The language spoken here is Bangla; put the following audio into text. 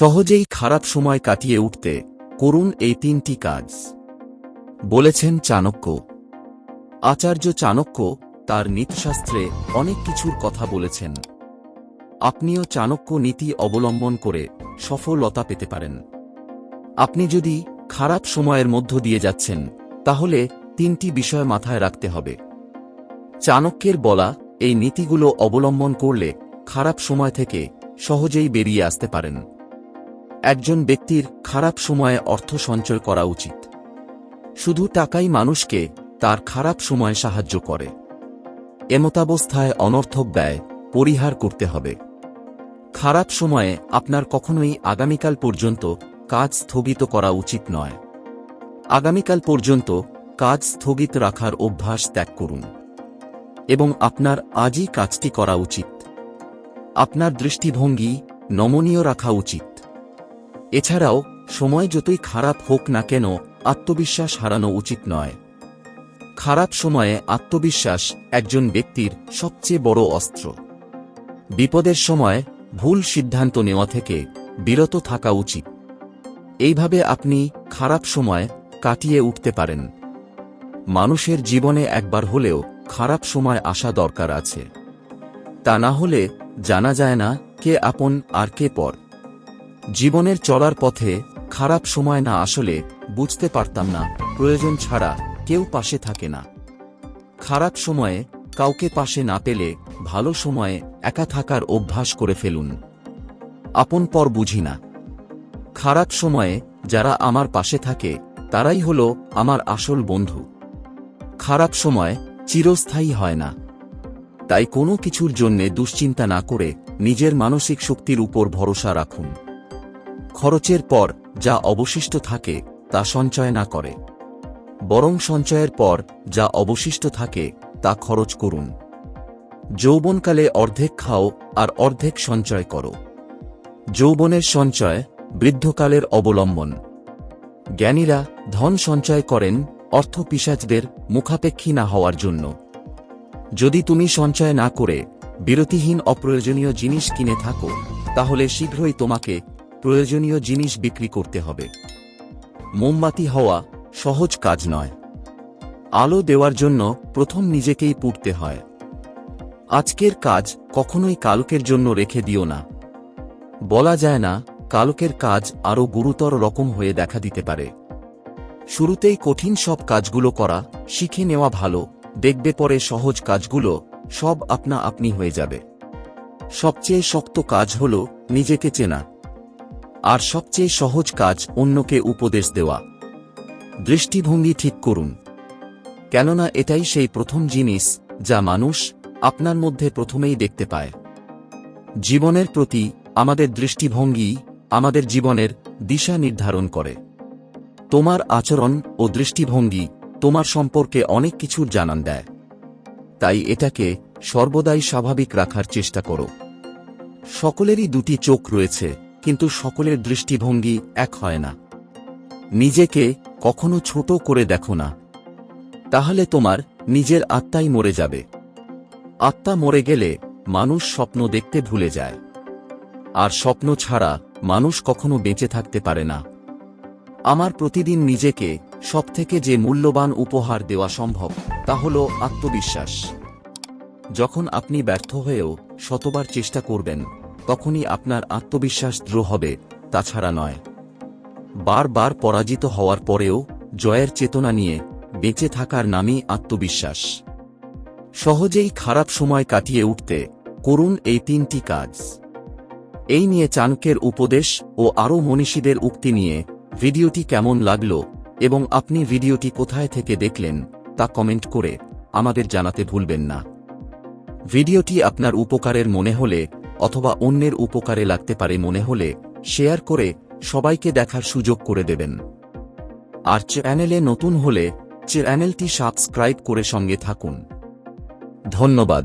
সহজেই খারাপ সময় কাটিয়ে উঠতে করুন এই তিনটি কাজ। বলেছেন চাণক্য। আচার্য চাণক্য তার নীতিশাস্ত্রে অনেক কিছুর কথা বলেছেন। আপনিও চাণক্য নীতি অবলম্বন করে সফলতা পেতে পারেন। আপনি যদি খারাপ সময়ের মধ্য দিয়ে যাচ্ছেন, তাহলে তিনটি বিষয় মাথায় রাখতে হবে। চাণক্যের বলা এই নীতিগুলো অবলম্বন করলে খারাপ সময় থেকে সহজেই বেরিয়ে আসতে পারেন। একজন ব্যক্তির খারাপ সময়ে অর্থ সঞ্চয় করা উচিত। শুধু টাকাই মানুষকে তার খারাপ সময়ে সাহায্য করে। এমতাবস্থায় অনর্থক ব্যয় পরিহার করতে হবে। খারাপ সময়ে আপনার কখনোই আগামীকাল পর্যন্ত কাজ স্থগিত করা উচিত নয়। আগামীকাল পর্যন্ত কাজ স্থগিত রাখার অভ্যাস ত্যাগ করুন। এবং আপনার আজই কাজটি করা উচিত। আপনার দৃষ্টিভঙ্গি নমনীয় রাখা উচিত। এছাড়াও, সময় যতই খারাপ হোক না কেন, আত্মবিশ্বাস হারানো উচিত নয়। খারাপ সময়ে আত্মবিশ্বাস একজন ব্যক্তির সবচেয়ে বড় অস্ত্র। বিপদের সময় ভুল সিদ্ধান্ত নেওয়া থেকে বিরত থাকা উচিত। এইভাবে আপনি খারাপ সময় কাটিয়ে উঠতে পারেন। মানুষের জীবনে একবার হলেও খারাপ সময় আসা দরকার আছে। তা না হলে জানা যায় না কে আপন আর কে পর। জীবনের চলার পথে খারাপ সময় না আসলে বুঝতে পারতাম না, প্রয়োজন ছাড়া কেউ পাশে থাকে না। খারাপ সময়ে কাউকে পাশে না পেলে ভালো সময়ে একা থাকার অভ্যাস করে ফেলুন। আপন পর বুঝি না। খারাপ সময়ে যারা আমার পাশে থাকে, তারাই হল আমার আসল বন্ধু। খারাপ সময় চিরস্থায়ী হয় না। তাই কোনো কিছুর জন্যে দুশ্চিন্তা না করে নিজের মানসিক শক্তির উপর ভরসা রাখুন। খরচের পর যা অবশিষ্ট থাকে তা সঞ্চয় না করে। বরং সঞ্চয়ের পর যা অবশিষ্ট থাকে তা খরচ করুন। যৌবনকালে অর্ধেক খাও আর অর্ধেক সঞ্চয় করো। যৌবনের সঞ্চয় বৃদ্ধকালের অবলম্বন। জ্ঞানীরা ধন সঞ্চয় করেন অর্থ পিসাজদের মুখাপেক্ষী না হওয়ার জন্য। যদি তুমি সঞ্চয় না করে বিরতিহীন অপ্রয়োজনীয় জিনিস কিনে থাকো, তাহলে শীঘ্রই তোমাকে প্রয়োজনীয় জিনিস বিক্রি করতে হবে। মোমবাতি হওয়া সহজ কাজ নয়। আলো দেওয়ার জন্য প্রথম নিজেকেই পুড়তে হয়। আজকের কাজ কখনোই কালকের জন্য রেখে দিও না। বলা যায় না, কালকের কাজ আরও গুরুতর রকম হয়ে দেখা দিতে পারে। শুরুতেই কঠিন সব কাজগুলো করা, শিখে নেওয়া ভালো, দেখবে পরে সহজ কাজগুলো সব আপনা আপনি হয়ে যাবে। সবচেয়ে শক্ত কাজ হল নিজেকে চেনা। আর সবচেয়ে সহজ কাজ অন্যকে উপদেশ দেওয়া। দৃষ্টিভঙ্গি ঠিক করুন। কেননা এটাই সেই প্রথম জিনিস যা মানুষ আপনার মধ্যে প্রথমেই দেখতে পায়। জীবনের প্রতি আমাদের দৃষ্টিভঙ্গি আমাদের জীবনের দিশা নির্ধারণ করে। তোমার আচরণ ও দৃষ্টিভঙ্গি তোমার সম্পর্কে অনেক কিছুর জানান দেয়। তাই এটাকে সর্বদাই স্বাভাবিক রাখার চেষ্টা করো। সকলেরই দুটি চোখ রয়েছে। কিন্তু সকলের দৃষ্টিভঙ্গি এক হয় না। নিজেকে কখনো ছোট করে দেখো না। তাহলে তোমার নিজের আত্মাই মরে যাবে। আত্মা মরে গেলে মানুষ স্বপ্ন দেখতে ভুলে যায়। আর স্বপ্ন ছাড়া মানুষ কখনো বেঁচে থাকতে পারে না। আমার প্রতিদিন নিজেকে সবথেকে যে মূল্যবান উপহার দেওয়া সম্ভব, তা হল আত্মবিশ্বাস। যখন আপনি ব্যর্থ হয়েও শতবার চেষ্টা করবেন তখনই আপনার আত্মবিশ্বাস দৃঢ় হবে, তাছাড়া নয়। বারবার পরাজিত হওয়ার পরেও জয়ের চেতনা নিয়ে বেঁচে থাকার নামই আত্মবিশ্বাস। সহজেই খারাপ সময় কাটিয়ে উঠতে করুন এই তিনটি কাজ। এই নিয়ে চাণক্যের উপদেশ ও আরও মনীষীদের উক্তি নিয়ে ভিডিওটি কেমন লাগল এবং আপনি ভিডিওটি কোথায় থেকে দেখলেন তা কমেন্ট করে আমাদের জানাতে ভুলবেন না। ভিডিওটি আপনার উপকারের মনে হলে অথবা অন্যের উপকারে লাগতে পারে মনে হলে শেয়ার করে সবাইকে দেখার সুযোগ করে দেবেন। আর চ্যানেলে নতুন হলে চ্যানেলটি সাবস্ক্রাইব করে সঙ্গে থাকুন। ধন্যবাদ।